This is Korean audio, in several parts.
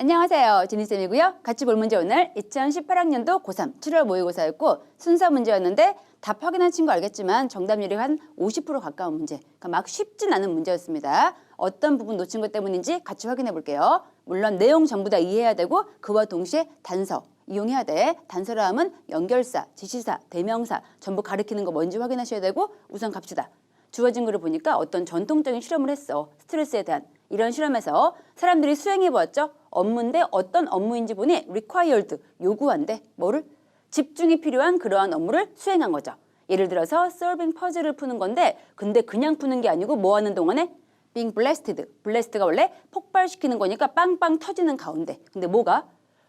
안녕하세요. 지니쌤이고요. 같이 볼 문제 오늘 2018학년도 고3 7월 모의고사였고 순서 문제였는데 답 확인한 친구 알겠지만 정답률이 한 50% 가까운 문제. 그러니까 막 쉽진 않은 문제였습니다. 어떤 부분 놓친 것 때문인지 같이 확인해 볼게요. 물론 내용 전부 다 이해해야 되고 그와 동시에 단서 이용해야 돼. 단서라 함은 연결사, 지시사, 대명사 전부 가리키는 거 뭔지 확인하셔야 되고 우선 갑시다. 주어진 글을 보니까 어떤 전통적인 실험을 했어. 스트레스에 대한. 이런 실험에서 사람들이 수행해 보았죠. 업무인데 어떤 업무인지 보니 required 요구한대. 뭐를? 집중이 필요한 그러한 업무를 수행한 거죠. 예를 들어서 solving 퍼즐을 푸는 건데 근데 그냥 푸는 게 아니고 뭐 하는 동안에 being blasted. blast가 원래 폭발시키는 거니까 빵빵 터지는 가운데. 근데 뭐가?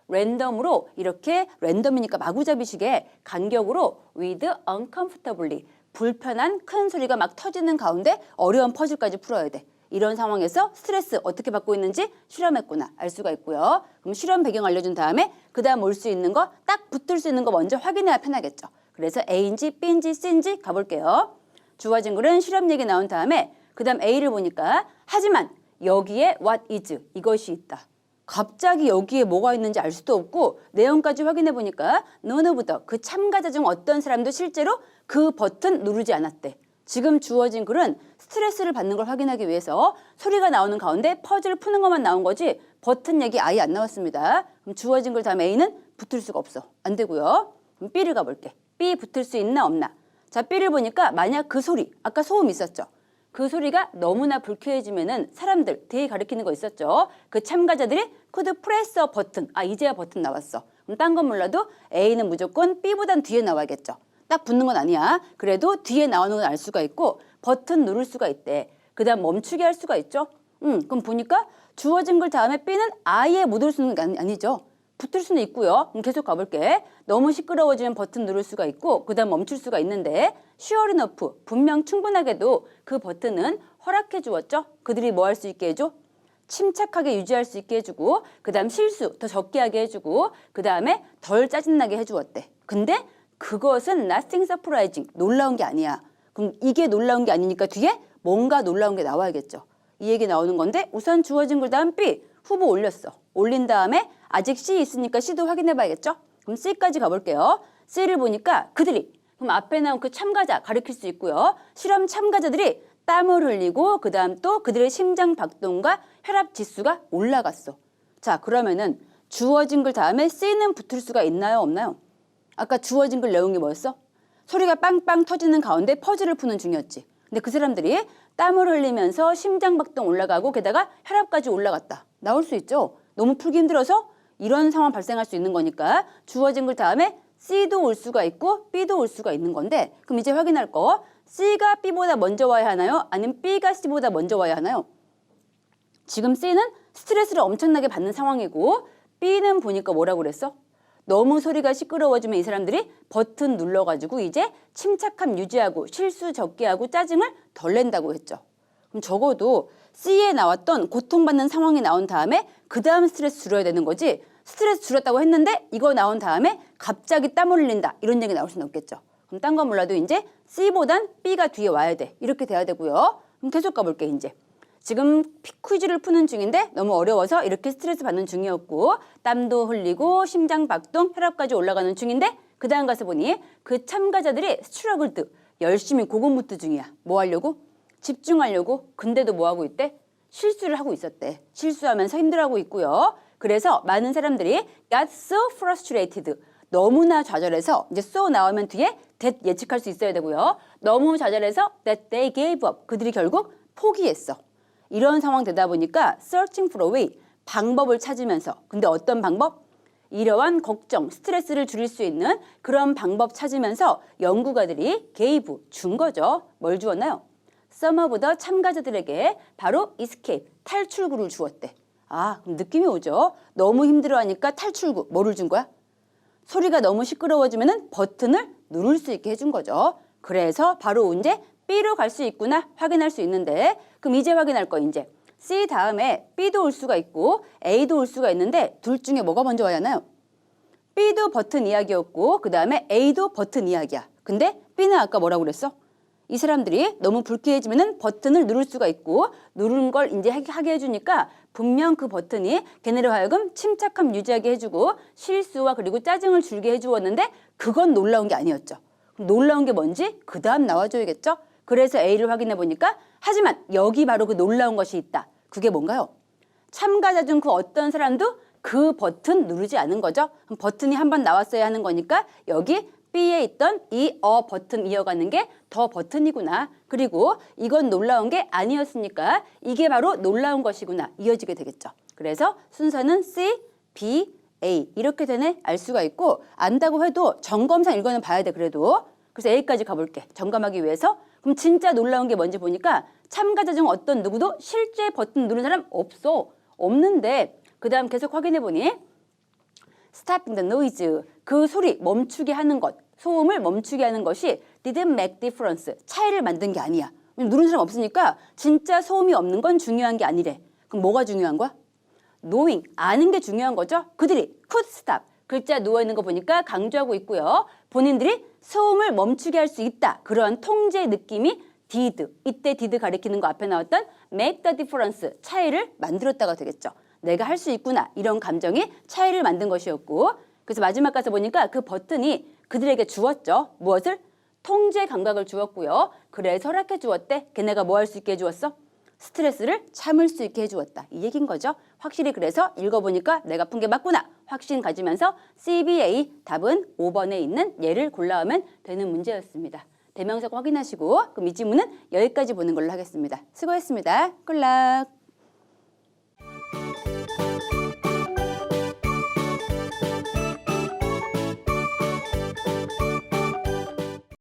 랜덤으로 이렇게 랜덤이니까 마구잡이식의 간격으로 with uncomfortably 불편한 큰 소리가 막 터지는 가운데 어려운 퍼즐까지 풀어야 돼. 이런 상황에서 스트레스 어떻게 받고 있는지 실험했구나 알 수가 있고요. 그럼 실험 배경 알려준 다음에 그 다음 올 수 있는 거 딱 붙을 수 있는 거 먼저 확인해야 편하겠죠. 그래서 A인지 B인지 C인지 가볼게요. 주어진 글은 실험 얘기 나온 다음에 그 다음 A를 보니까 하지만 여기에 what is 이것이 있다. 갑자기 여기에 뭐가 있는지 알 수도 없고 내용까지 확인해 보니까 the 그 참가자 중 어떤 사람도 실제로 그 버튼 누르지 않았대. 지금 주어진 글은 스트레스를 받는 걸 확인하기 위해서 소리가 나오는 가운데 퍼즐 푸는 것만 나온 거지 버튼 얘기 아예 안 나왔습니다. 그럼 주어진 글 다음 A는 붙을 수가 없어. 안 되고요. 그럼 B를 가볼게. B 붙을 수 있나 없나. 자 B를 보니까 만약 그 소리 아까 소음 있었죠. 그 소리가 너무나 불쾌해지면은 사람들 되게 가리키는 거 있었죠. 그 참가자들이 코드 프레서 버튼. 아 이제야 버튼 나왔어. 그럼 딴 건 몰라도 A는 무조건 B보단 뒤에 나와야겠죠. 딱 붙는 건 아니야. 그래도 뒤에 나오는 건 알 수가 있고 버튼 누를 수가 있대. 그 다음 멈추게 할 수가 있죠. 음, 그럼 보니까 주어진 글 다음에 B는 아예 못올 수는 아니- 아니죠. 붙을 수는 있고요. 그럼 계속 가볼게. 너무 시끄러워지면 버튼 누를 수가 있고 그 다음 멈출 수가 있는데 sure enough 분명 충분하게도 그 버튼은 허락해 주었죠. 그들이 뭐 할 수 있게 해줘? 침착하게 유지할 수 있게 해주고 그 다음 실수 더 적게 하게 해주고 그 다음에 덜 짜증나게 해주었대. 근데 그것은 nothing surprising 놀라운 게 아니야. 그럼 이게 놀라운 게 아니니까 뒤에 뭔가 놀라운 게 나와야겠죠. 이 얘기 나오는 건데 우선 주어진 글 다음 B 후보 올렸어. 올린 다음에 아직 C 있으니까 C도 확인해 봐야겠죠. 그럼 C까지 가볼게요. C를 보니까 그들이 그럼 앞에 나온 그 참가자 가리킬 수 있고요. 실험 참가자들이 땀을 흘리고 그 다음 또 그들의 심장 박동과 혈압 지수가 올라갔어. 자 그러면은 주어진 글 다음에 C는 붙을 수가 있나요 없나요? 아까 주어진 글 내용이 뭐였어? 소리가 빵빵 터지는 가운데 퍼즐을 푸는 중이었지. 근데 그 사람들이 땀을 흘리면서 심장 박동 올라가고 게다가 혈압까지 올라갔다. 나올 수 있죠. 너무 풀기 힘들어서 이런 상황 발생할 수 있는 거니까 주어진 글 다음에 C도 올 수가 있고 B도 올 수가 있는 건데 그럼 이제 확인할 거 C가 B보다 먼저 와야 하나요? 아니면 B가 C보다 먼저 와야 하나요? 지금 C는 스트레스를 엄청나게 받는 상황이고 B는 보니까 뭐라고 그랬어? 너무 소리가 시끄러워지면 이 사람들이 버튼 눌러가지고 이제 침착함 유지하고 실수 적게 하고 짜증을 덜 낸다고 했죠. 그럼 적어도 C에 나왔던 고통받는 상황이 나온 다음에 그 다음 스트레스 줄여야 되는 거지 스트레스 줄였다고 했는데 이거 나온 다음에 갑자기 땀 흘린다 이런 얘기 나올 수는 없겠죠. 그럼 딴 건 몰라도 이제 C보단 B가 뒤에 와야 돼. 이렇게 돼야 되고요. 그럼 계속 가볼게 이제. 지금 피- 퀴즈를 푸는 중인데 너무 어려워서 이렇게 스트레스 받는 중이었고 땀도 흘리고 심장 박동 혈압까지 올라가는 중인데 그 다음 가서 보니 그 참가자들이 스트러글드 열심히 고군분투 중이야. 뭐 하려고? 집중하려고. 근데도 뭐 하고 있대? 실수를 하고 있었대. 실수하면서 힘들어하고 있고요. 그래서 많은 사람들이 got so frustrated. 너무나 좌절해서 이제 so 나오면 뒤에 that 예측할 수 있어야 되고요. 너무 좌절해서 that they gave up. 그들이 결국 포기했어 이런 상황 되다 보니까 searching for a way 방법을 찾으면서 근데 어떤 방법? 이러한 걱정, 스트레스를 줄일 수 있는 그런 방법 찾으면서 연구가들이 gave 준 거죠. 뭘 주었나요? the 참가자들에게 바로 escape, 탈출구를 주었대. 아, 그럼 느낌이 오죠? 너무 힘들어하니까 탈출구, 뭐를 준 거야? 소리가 너무 시끄러워지면 버튼을 누를 수 있게 해준 거죠. 그래서 바로 이제 B로 갈 수 있구나 확인할 수 있는데 그럼 이제 확인할 거 이제 C 다음에 B도 올 수가 있고 A도 올 수가 있는데 둘 중에 뭐가 먼저 와야 하나요? B도 버튼 이야기였고 그 다음에 A도 버튼 이야기야. 근데 B는 아까 뭐라고 그랬어? 이 사람들이 너무 불쾌해지면은 버튼을 누를 수가 있고 누른 걸 이제 하게 해주니까 분명 그 버튼이 걔네를 하여금 침착함 유지하게 해주고 실수와 그리고 짜증을 줄게 해주었는데 그건 놀라운 게 아니었죠. 그럼 놀라운 게 뭔지 그 다음 나와줘야겠죠. 그래서 A를 확인해 보니까 하지만 여기 바로 그 놀라운 것이 있다. 그게 뭔가요? 참가자 중 그 어떤 사람도 그 버튼 누르지 않은 거죠. 버튼이 한 번 나왔어야 하는 거니까 여기 B에 있던 이 어 버튼 이어가는 게 더 버튼이구나. 그리고 이건 놀라운 게 아니었으니까 이게 바로 놀라운 것이구나. 이어지게 되겠죠. 그래서 순서는 C, B, A 이렇게 되네 알 수가 있고 안다고 해도 점검상 읽어는 봐야 돼 그래도. 그래서 A까지 가볼게. 점검하기 위해서. 그럼 진짜 놀라운 게 뭔지 보니까 참가자 중 어떤 누구도 실제 버튼 누른 사람 없어. 없는데 그 다음 계속 확인해 보니 stopping the noise. 그 소리 멈추게 하는 것 소음을 멈추게 하는 것이 didn't make difference. 차이를 만든 게 아니야. 누른 사람 없으니까 진짜 소음이 없는 건 중요한 게 아니래. 그럼 뭐가 중요한 거야? knowing 아는 게 중요한 거죠? 그들이 could stop. 글자 누워 있는 거 보니까 강조하고 있고요 본인들이 소음을 멈추게 할 수 있다. 그러한 통제 느낌이 did 이때 did 가리키는 거 앞에 나왔던 make the difference 차이를 만들었다가 되겠죠. 내가 할 수 있구나. 이런 감정이 차이를 만든 것이었고 그래서 마지막 가서 보니까 그 버튼이 그들에게 주었죠. 무엇을? 통제 감각을 주었고요. 그래서 허락해 주었대. 걔네가 뭐 할 수 있게 해주었어 스트레스를 참을 수 있게 해주었다. 이 얘긴 거죠. 확실히 그래서 읽어보니까 내가 푼 게 맞구나. 확신 가지면서 CBA 답은 5번에 있는 예를 골라오면 되는 문제였습니다. 대명사 확인하시고 그럼 이 지문은 여기까지 보는 걸로 하겠습니다. 수고했습니다. 굿락